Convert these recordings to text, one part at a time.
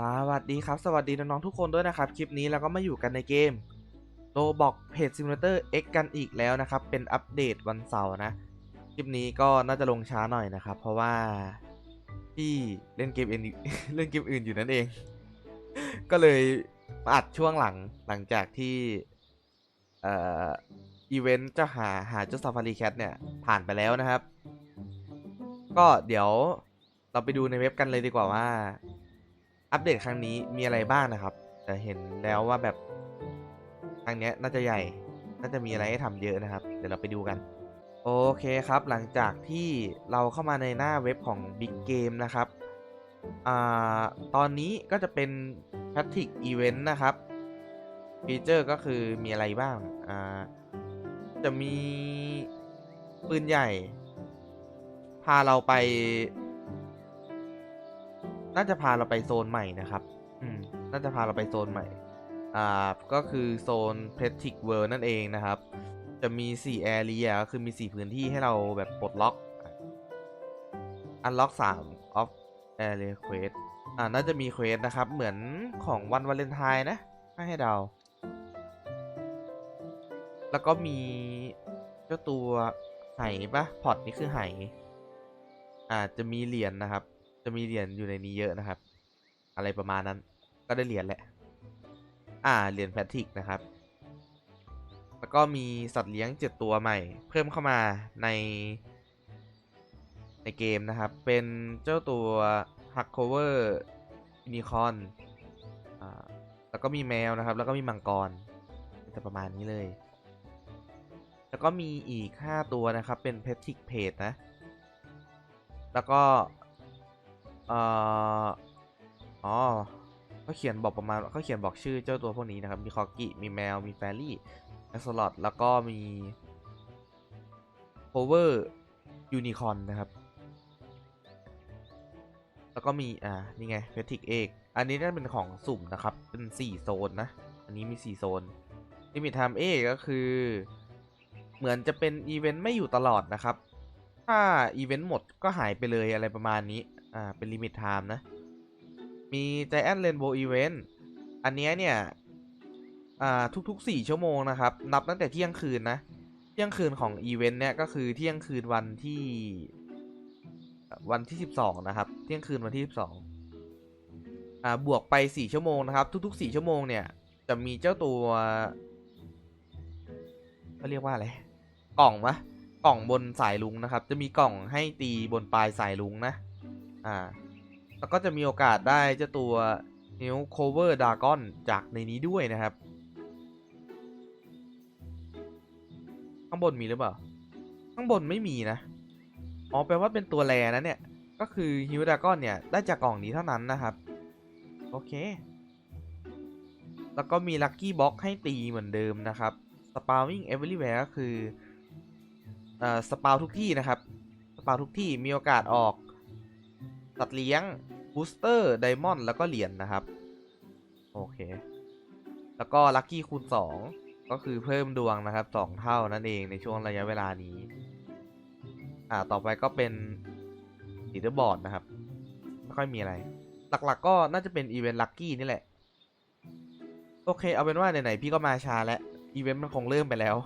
สวัสดีครับ สวัสดีน้องๆทุกคนด้วยนะครับ คลิปนี้เราก็มาอยู่กันในเกมโรบอกเพจซิมูเลเตอร์ X กันอีกแล้วนะครับ เป็นอัปเดตวันเสาร์นะ คลิปนี้ก็น่าจะลงช้าหน่อยนะครับ เพราะว่าพี่เล่นเกมอื่นเล่นเกมอื่นอยู่นั่นเอง ก็เลยอัดช่วงหลังหลังจากที่เอ่ออีเวนต์เจะหาหาเจ้าซาฟารีแคทเนี่ยผ่านไปแล้วนะครับ ก็เดี๋ยวเราไปดูในเว็บกันเลยดีกว่าว่า อัปเดตครั้งนี้มีอะไรบ้างนะครับ แต่เห็นแล้วว่าแบบครั้งนี้น่าจะใหญ่ น่าจะมีอะไรให้ทำเยอะนะครับ เดี๋ยวเราไปดูกัน โอเคครับ หลังจากที่เราเข้ามาในหน้าเว็บของ Big Game นะครับอตอนนี้ก็จะเป็น Patrick Event นะครับ ฟีเจอร์ก็คือมีอะไรบ้างาจะมีปืนใหญ่ พาเราไป น่าจะพาเราไปโซนใหม่นะครับ อืม น่าจะพาเราไปโซนใหม่ อ่า ก็คือโซน p e t i c World นั่นเองนะครับ จะมี4 area ก็คือมี 4 พื้นที่ให้เราแบบปลดล็อก unlock 3 of area quest อ่า น่าจะมีเควสนะครับ เหมือนของวันวาเลนไทน์นะถ้าให้เดา แล้วก็มีเจ้าตัวไหปะพอตนี่คือไหอ่า จะมีเหรียญนะครับ จะมีเหรียญอยู่ในนี้เยอะนะครับ อะไรประมาณนั้น ก็ได้เหรียญแหละ อ่า เหรียญแพทิกนะครับ แล้วก็มีสัตว์เลี้ยงเจ็ดตัวใหม่ เพิ่มเข้ามาใน ในเกมนะครับ เป็นเจ้าตัวฮักโคเวอร์ยูนิคอนอ่าแล้วก็มีแมวนะครับ แล้วก็มีมังกรจะประมาณนี้เลย แล้วก็มีอีก 5 ตัวนะครับ เป็นเพทิกเพจนะ แล้วก็ เอ่ออ๋อเขาเขียนบอกประมาณเขาเขียนบอกชื่อเจ้าตัวพวกนี้นะครับ มีคอกิมีแมว มีแฟรี่แอสลอตแล้วก็มีโ o เวอร์ยูนิคอนนะครับ แล้วก็มี อ่า นี่ไงเพทิกเอกอันนี้น่าเป็นของสุ่มนะครับ เป็น 4 โซนนะ อันนี้มี 4 โซนลิมิตไทม์เอก็คือ เหมือนจะเป็นอีเวนต์ไม่อยู่ตลอดนะครับ ถ้าอีเวนต์หมดก็หายไปเลยอะไรประมาณนี้ อ่า เป็นลิมิตไทม์นะ มี Giant Rainbow Event อันเนี้ยเนี่ย อ่า ทุกๆ 4 ชั่วโมงนะครับ นับตั้งแต่เที่ยงคืนนะ เที่ยงคืนของอีเวนต์เนี่ย ก็คือเที่ยงคืนวันที่ วันที่ 12 นะครับ เที่ยงคืนวันที่ 12 อ่า บวกไป 4 ชั่วโมงนะครับ ทุกๆ 4 ชั่วโมงเนี่ย จะมีเจ้าตัวเขาเรียกว่าอะไร กล่องมะกล่องบนสายลุงนะครับ จะมีกล่องให้ตีบนปลายสายลุงนะ อ่า แล้วก็จะมีโอกาสได้เจ้าตัวนิ้ว cover dragon จากในนี้ด้วยนะครับ ข้างบนมีหรือเปล่า ข้างบนไม่มีนะ อ๋อแปลว่าเป็นตัวแรนะเนี่ย ก็คือฮิวดากอนเนี่ย ได้จากกล่องนี้เท่านั้นนะครับ โอเค แล้วก็มีลั c กี้บ็อกให้ตีเหมือนเดิมนะครับ spawning everywhere ก็คือเอ่อสปาวทุกที่นะครับ สปาวทุกที่มีโอกาสออก สัตว์เลี้ยงบูสเตอร์ไดมอนด์แล้วก็เหรียญนนะครับ โอเค แล้วก็ลัคกี้คูณ 2 ก็คือเพิ่มดวงนะครับ 2 เท่านั่นเองในช่วงระยะเวลานี้ อ่า ต่อไปก็เป็นลีดเดอร์บอร์ดนะครับ ไม่ค่อยมีอะไร หลักๆก็น่าจะเป็นอีเวนต์ลัคกี้นี่แหละ โอเค เอาเป็นว่าไหนๆพี่ก็มาช้าแล้วอีเวนต์มันคงเริ่มไปแล้ว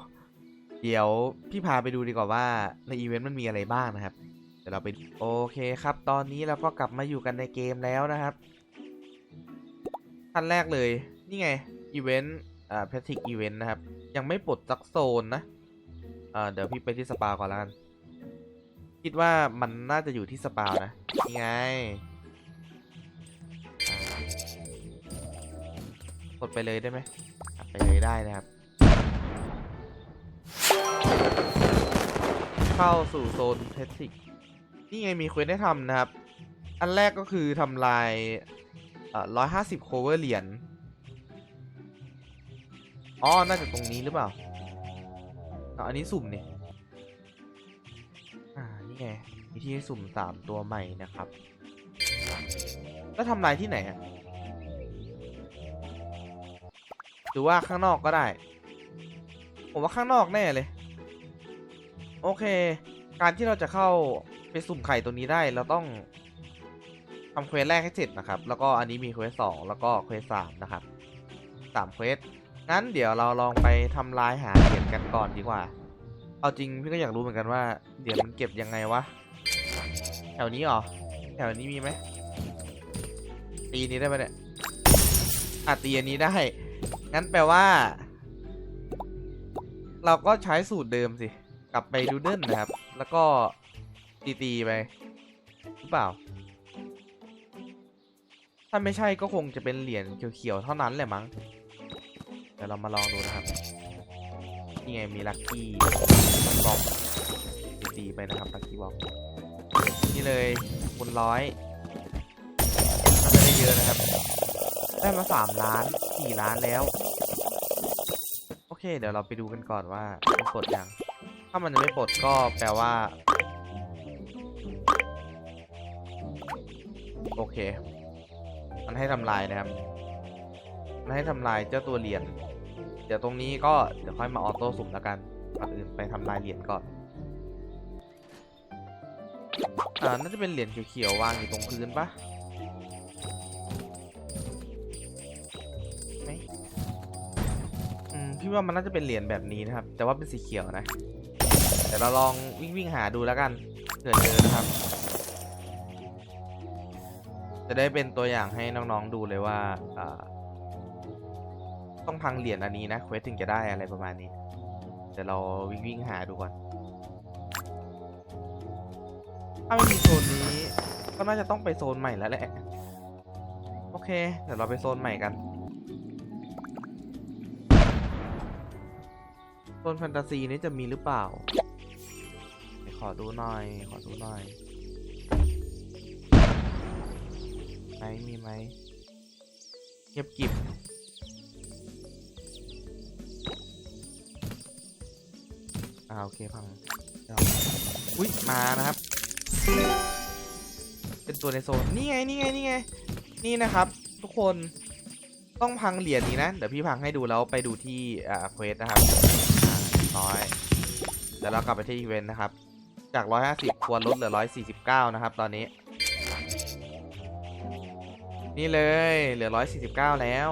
เดี๋ยวพี่พาไปดูดีกว่าว่าในอีเวนต์มันมีอะไรบ้างนะครับ เดี๋ยวเราไปโอเคครับ ตอนนี้เราก็กลับมาอยู่กันในเกมแล้วนะครับขั้นแรกเลย นี่ไงอีเวนต์อ่าแพทริกอีเวนต์นะครับ ยังไม่ปลดจักโซนนะอ่าเดี๋ยวพี่ไปที่สปาก่อนล้วกัน คิดว่ามันน่าจะอยู่ที่สปานะนี่ไงอ่ากดไปเลยได้ไหมไปเลยได้นะครับ เข้าสู่โซนเพทริก นี่ไงมีเควสให้ทำนะครับ อันแรกก็คือทำลายร้อยห้าสิบโคเวอร์เหรียญ อ๋อ น่าจะตรงนี้หรือเปล่าอะอันนี้สุ่มนี่อ่า นี่ไงมีที่ให้สุ่มสามตัวใหม่นะครับ แล้วทำลายที่ไหนอะหรือว่าข้างนอกก็ได้ ผมว่าข้างนอกแน่เลย โอเค การที่เราจะเข้า ไปสุ่มไข่ตัวนี้ได้เราต้องทำเควสแรกให้เสร็จนะครับ แล้วก็อันนี้มีเควสสองแล้วก็เควสสามนะครับสามเควสงั้นเดี๋ยวเราลองไปทำลายหาเหรียญกันก่อนดีกว่า เอาจริงพี่ก็อยากรู้เหมือนกันว่าเหรียญมันเก็บยังไงวะ แถวนี้หรอ แถวนี้มีไหมตีนี้ได้ไหมเนี่ยอะตีอันนี้ได้ งั้นแปลว่า เราก็ใช้สูตรเดิมสิ กลับไปดูเดิลนะครับ แล้วก็ ตีตีๆไปหรือเปล่า ถ้าไม่ใช่ก็คงจะเป็นเหรียญเขียวๆเท่านั้นแหละมั้งเดี๋ยวเรามาลองดูนะครับนี่ไงมีลัคกี้บอกตีๆไปนะครับลัคกี้บอกนี่เลยคูณร้อยน่าจะได้เยอะนะครับ ได้มาสามล้านสี่ล้านแล้ว โอเค เดี๋ยวเราไปดูกันก่อนว่ามันปลดยังถ้ามันยังไม่ปลดก็แปลว่า โอเค มันให้ทำลายนะครับ มันให้ทำลายเจ้าตัวเหรียญ เดี๋ยวตรงนี้ก็เดี๋ยวค่อยมาออโต้สุ่มแล้วกันก่อนอื่นไปทำลายเหรียญก่อน อ่า น่าจะเป็นเหรียญเขียวๆวางอยู่ตรงพื้นปะไหมอืมพี่ว่ามันน่าจะเป็นเหรียญแบบนี้นะครับ แต่ว่าเป็นสีเขียวนะเดี๋ยวเราลองวิ่งวิ่งๆหาดูแล้วกันเผื่อเจอนะครับ จะได้เป็นตัวอย่างให้น้องๆดูเลยว่าต้องพังเหรียญอันนี้นะเควสถึงจะได้อะไรประมาณนี้เดี๋ยวเราวิ่งวิ่งหาดูก่อน ถ้าไม่มีโซนนี้ ก็น่าจะต้องไปโซนใหม่แล้วแหละ โอเค เดี๋ยวเราไปโซนใหม่กัน โซนแฟนตาซีนี้จะมีหรือเปล่า ขอดูหน่อย ขอดูหน่อย ไหนมีไหมเงียบกิบอ่าโอเคพังอุ้ยมานะครับ เป็นตัวในโซน นี่ไง นี่ไง นี่ไง นี่นะครับ ทุกคนต้องพังเหรียญนี้นะ เดี๋ยวพี่พังให้ดูแล้วไปดูที่อ่าเควสนะครับน้อยเดี๋ยวเรากลับไปที่อีเวนต์นะครับ จาก 150ควรลดเหลือ 149 นะครับ ตอนนี้ นี่เลย เหลือ 149 แล้ว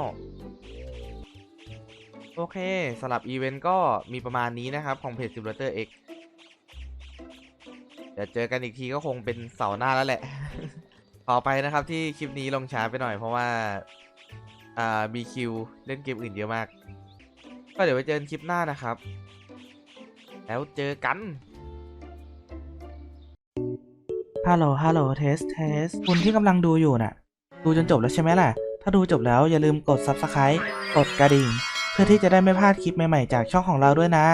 โอเคสำหรับอีเวนต์ก็มีประมาณนี้นะครับ ของเพจ Simulator X เดี๋ยวเจอกันอีกทีก็คงเป็นเสาร์หน้าแล้วแหละขอไปนะครับที่คลิปนี้ลงช้าไปหน่อยเพราะว่า อ่ามีคิวเล่นเกมอื่นเยอะมาก ก็เดี๋ยวไปเจอกันคลิปหน้านะครับ แล้วเจอกันฮัลโหลฮัลโหลเทสเทสคุณที่กำลังดูอยู่น่ะ ดูจนจบแล้วใช่ไหมล่ะ ถ้าดูจบแล้วอย่าลืมกด Subscribe กดกระดิ่ง เพื่อที่จะได้ไม่พลาดคลิปใหม่ๆจากช่องของเราด้วยนะ